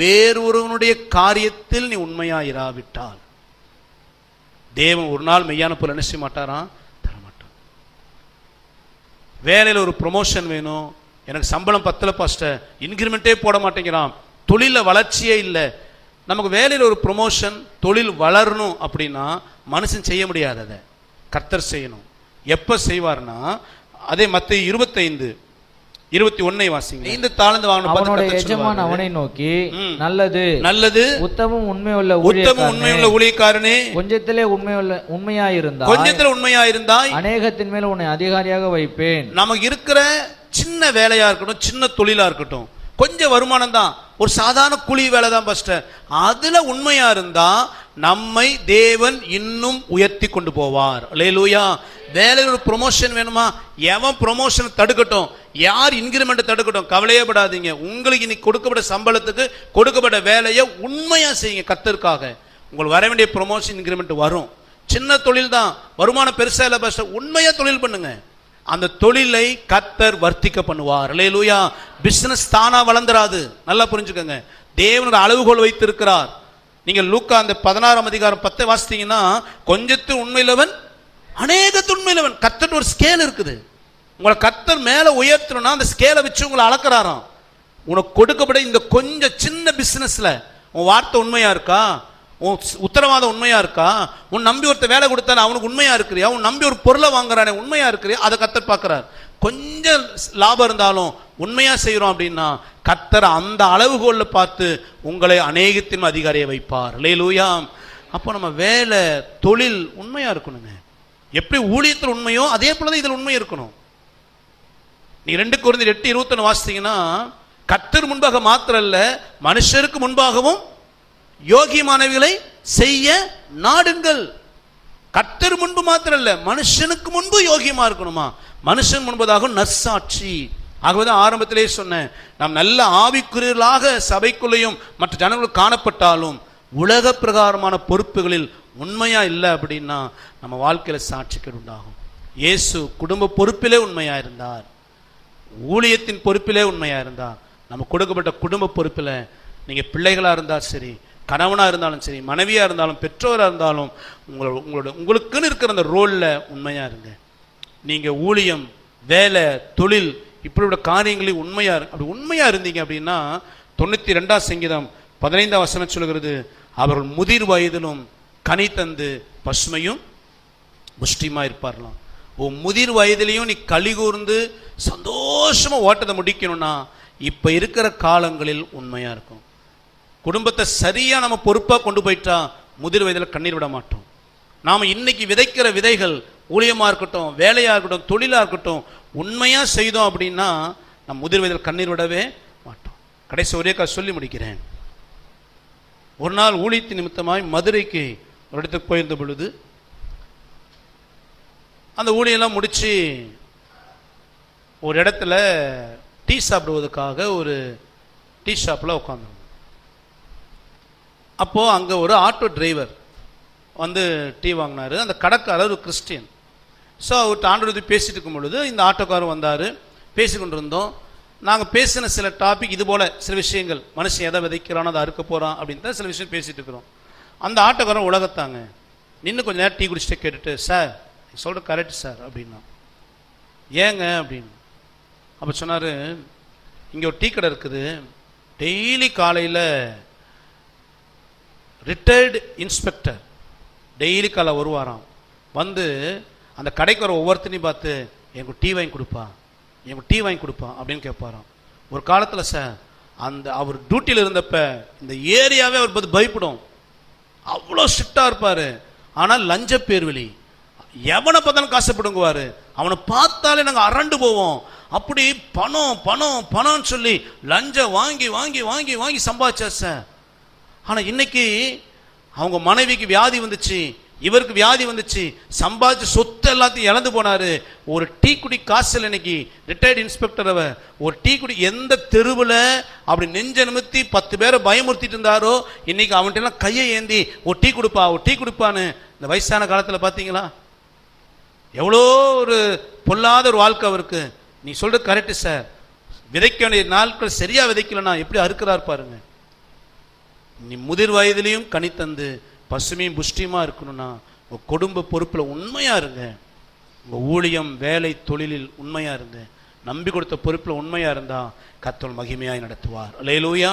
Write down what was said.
வேறொருவனுடைய காரியத்தில் நீ உண்மையா இராவிட்டால் தேவன் ஒரு நாள் மெய்யான பொருள் என்ன செய்ய மாட்டாராம் தரமாட்டான் வேலையில் ஒரு ப்ரொமோஷன் வேணும். எனக்கு சம்பளம் பத்தல பாஸ்டர் இன்க்ரிமெண்ட்டே போட மாட்டேங்கிறான். தொழிலில் வளர்ச்சியே இல்லை. நமக்கு வேலையில் ஒரு ப்ரொமோஷன் தொழில் வளரணும் அப்படின்னா மனுஷன் செய்ய முடியாது அதை. கர்த்தர் செய்யணும். எப்போ செய்வார்னா அதே மற்ற இருபத்தைந்து. இருபத்தி ஒன்னை வாசிங்க. இந்த தாழ்ந்து வாங்கின அவனுடைய எஜமான் அவனை நோக்கி. நல்லது நல்லது உத்தமும் உண்மையுள்ள உத்தம ஊழியக்காரனே, உண்மையுள்ள ஊழியக்காரனே கொஞ்சத்திலே உண்மையுள்ள உண்மையாயிருந்தால் கொஞ்சத்துல உண்மையா இருந்தாய் அநேகத்தின் மேல் உன்னை அதிகாரியாக வைப்பேன். நமக்கு இருக்கிற சின்ன வேலையா இருக்கட்டும் சின்ன தொழிலா இருக்கட்டும் கொஞ்சம் வருமானம் தான். ஒரு சாதாரண கூலி வேலை தான் பஸ்டர் அதுல உண்மையா இருந்தா நம்மை தேவன் இன்னும் உயர்த்தி கொண்டு போவார். லேலூயா வேலையில் ஒரு ப்ரொமோஷன் வேணுமா? எவன் ப்ரொமோஷன் தடுக்கட்டும்? யார் இன்கிரிமெண்ட் தடுக்கட்டும்? கவலையே படாதீங்க. உங்களுக்கு இன்னைக்கு கொடுக்கப்பட்ட சம்பளத்துக்கு கொடுக்கப்பட்ட வேலையை உண்மையாக செய்யுங்க கத்தருக்காக உங்களுக்கு வர வேண்டிய ப்ரொமோஷன் இன்கிரிமெண்ட் வரும். சின்ன தொழில் தான் வருமானம் பெருசா இல்லை பஸ்டர் உண்மையாக தொழில் பண்ணுங்க. அந்த தொழிலை கத்தர் வர்த்திக்க பண்ணுவார். இல்லையிலூயா பிஸ்னஸ் தானா வளர்ந்துராது. நல்லா புரிஞ்சுக்கோங்க. தேவனோட அளவுகோல் வைத்திருக்கிறார். நீங்க லூக்கா அந்த பதினாறாம் அதிகாரம் பத்தை வாசித்தீங்கன்னா கொஞ்சத்து உண்மையிலவன் அநேகத்து உண்மையிலவன். கத்தர் ஒரு ஸ்கேல் இருக்குது. உங்களை கத்தர் மேலே உயர்த்தணும்னா அந்த ஸ்கேலை வச்சு உங்களை அளக்குறாராம். உனக்கு கொடுக்கப்பட இந்த கொஞ்சம் சின்ன பிஸ்னஸில் உன் வார்த்தை உண்மையாக இருக்கா? உன் உத்தரவாதம் உண்மையாக இருக்கா? உன் நம்பி ஒருத்த வேலை கொடுத்தானே அவனுக்கு உண்மையாக இருக்கிறியா? உன் நம்பி ஒரு பொருளை வாங்குறானே உண்மையாக இருக்கிறியா? அதை கத்தர் பார்க்கறார். கொஞ்சம் ஸ்- லாபம் இருந்தாலும் உண்மையாக செய்கிறோம் அப்படின்னா கத்தர் அந்த அளவுகோலில் பார்த்து உங்களை அநேகத்தின் அதிகாரியை வைப்பார். லேலூயா அப்போ நம்ம வேலை தொழில் உண்மையாக இருக்கணுங்க. எப்படி ஊழியத்தில் உண்மையோ அதே போலதான் இதில் உண்மை இருக்கணும். நீ ரெண்டு குறைந்த எட்டு இருபத்தொன்று வாசித்தீங்கன்னா கத்தர் முன்பாக மாத்திரம் அல்ல மனுஷருக்கு முன்பாகவும் யோகியமானவைகளை செய்ய நாடுங்கள். கத்தர் முன்பு மாத்திரம் அல்ல மனுஷனுக்கு முன்பு யோகியமா இருக்கணுமா? மனுஷன் முன்பதாகவும் நற்சாட்சி. ஆகவேதான் ஆரம்பத்திலே சொன்னேன் நாம் நல்ல ஆவிக்குரியர்களாக சபைக்குள்ளேயும் மற்ற ஜனங்களும் காணப்பட்டாலும் உலக பிரகாரமான பொறுப்புகளில் உண்மையா இல்லை அப்படின்னா நம்ம வாழ்க்கையில சாட்சிகள் உண்டாகும். இயேசு குடும்ப பொறுப்பிலே உண்மையா இருந்தார். ஊழியத்தின் பொறுப்பிலே உண்மையாக இருந்தால் நம்ம கொடுக்கப்பட்ட குடும்ப பொறுப்பில் நீங்கள் பிள்ளைகளாக இருந்தாலும் சரி கணவனாக இருந்தாலும் சரி மனைவியாக இருந்தாலும் பெற்றோராக இருந்தாலும் உங்களோட உங்களோட உங்களுக்குன்னு இருக்கிற அந்த ரோலில் உண்மையாக இருங்க. நீங்கள் ஊழியம் வேலை தொழில் இப்படிப்பட்ட காரியங்களையும் உண்மையாக அப்படி உண்மையாக இருந்தீங்க அப்படின்னா தொண்ணூற்றி ரெண்டாம் சங்கீதம் பதினைந்தாம் வசனம் சொல்கிறது அவர்கள் முதிர் வயதிலும் கனி தந்து பசுமையும் புஷ்டியுமாக இருப்பார்களாம். உன் முதிர் வயதிலையும் நீ களி கூர்ந்து சந்தோஷமாக ஓட்டத்தை முடிக்கணும்னா இப்போ இருக்கிற காலங்களில் உண்மையாக இருக்கும். குடும்பத்தை சரியாக நம்ம பொறுப்பாக கொண்டு போயிட்டா முதிர் வயதில் கண்ணீர் விட மாட்டோம். நாம் இன்னைக்கு விதைக்கிற விதைகள் ஊழியமாக இருக்கட்டும் வேலையாக இருக்கட்டும் தொழிலாக இருக்கட்டும் உண்மையாக செய்தோம் அப்படின்னா நம்ம முதிர் வயதில் கண்ணீர் விடவே மாட்டோம். கடைசி ஒரே கா சொல்லி முடிக்கிறேன். ஒரு நாள் ஊழியத்து நிமித்தமாய் மதுரைக்கு ஒரு இடத்துக்கு போயிருந்த பொழுது அந்த ஊழியெல்லாம் முடித்து ஒரு இடத்துல டீ சாப்பிடுவதற்காக ஒரு டீ ஷாப்பில் உட்காந்துருந்தோம் அப்போது அங்கே ஒரு ஆட்டோ டிரைவர் வந்து டீ வாங்கினாரு. அந்த கடைக்காரர் ஒரு கிறிஸ்டியன். ஸோ அவர்கிட்ட ஆண்டோடு பேசிட்டு இருக்கும் பொழுது இந்த ஆட்டோக்காரர் வந்தார். பேசிக்கொண்டு இருந்தோம் நாங்கள் பேசின சில டாபிக் இது போல் சில விஷயங்கள். மனுஷன் எதை விதைக்கிறானோ அதை அறுக்க போகிறான் அப்படின்னு தான் சில விஷயம் பேசிகிட்டு இருக்கிறோம். அந்த ஆட்டோக்காரன் உலகத்தாங்க. நின்று கொஞ்சம் நேரம் டீ குடிச்சிட்டு கேட்டுட்டு சார் சொல்கிற கரெக்ட் சார் அப்படின்னா. ஏங்க அப்படின்னு. அப்போ சொன்னார் இங்கே ஒரு டீ கடை இருக்குது. டெய்லி காலையில் ரிட்டையர்டு இன்ஸ்பெக்டர் டெய்லி காலை வருவாராம் வந்து அந்த கடைக்கு வர ஒவ்வொருத்தனையும் பார்த்து எனக்கு டீ வாங்கி கொடுப்பா எனக்கு டீ வாங்கி கொடுப்பா அப்படின்னு கேட்பாராம் ஒரு காலத்தில் சார் அந்த அவர் டியூட்டியில் இருந்தப்ப இந்த ஏரியாவே அவர் பார்த்து பயப்படும். அவ்வளோ ஸ்ட்ரிக்டாக இருப்பார். ஆனால் லஞ்ச பேர்வழி எவனை பார்த்தாலும் காசுப்படுங்குவார் அவனை பார்த்தாலே நாங்கள் அரண்டு போவோம். அப்படி பணம் பணம் பணம்னு சொல்லி லஞ்சம் வாங்கி வாங்கி வாங்கி வாங்கி சம்பாதிச்சா சார். இன்னைக்கு அவங்க மனைவிக்கு வியாதி வந்துச்சு இவருக்கு வியாதி வந்துச்சு சம்பாதிச்ச சொத்து எல்லாத்தையும் இழந்து போனாரு. ஒரு டீ குடி காசில் இன்னைக்கு ரிட்டையர்டு இன்ஸ்பெக்டர் அவர் ஒரு டீ குடி எந்த தெருவில் அப்படி நெஞ்ச நிமித்தி பத்து பேரை பயமுறுத்திட்டு இருந்தாரோ இன்னைக்கு அவன்கிட்ட எல்லாம் கையை ஏந்தி ஒரு டீ கொடுப்பா ஒரு டீ கொடுப்பான்னு. இந்த வயசான காலத்தில் பார்த்தீங்களா எவ்வளோ ஒரு பொல்லாத ஒரு வாழ்க்கை அவருக்கு. நீ சொல்கிறது கரெக்டு சார் விதைக்க வேண்டிய நாட்கள் சரியாக விதைக்கலனா எப்படி அறுக்கிறார் பாருங்க. நீ முதிர் வயதுலேயும் கனி தந்து பசுமையும் புஷ்டியுமாக இருக்கணும்னா உங்கள் குடும்ப பொறுப்பில் உண்மையாக இருங்க. உங்கள் ஊழியம் வேலை தொழிலில் உண்மையாக இருங்க. நம்பி கொடுத்த பொறுப்பில் உண்மையாக இருந்தால் கத்தோல் மகிமையாய் நடத்துவார். லேலூயா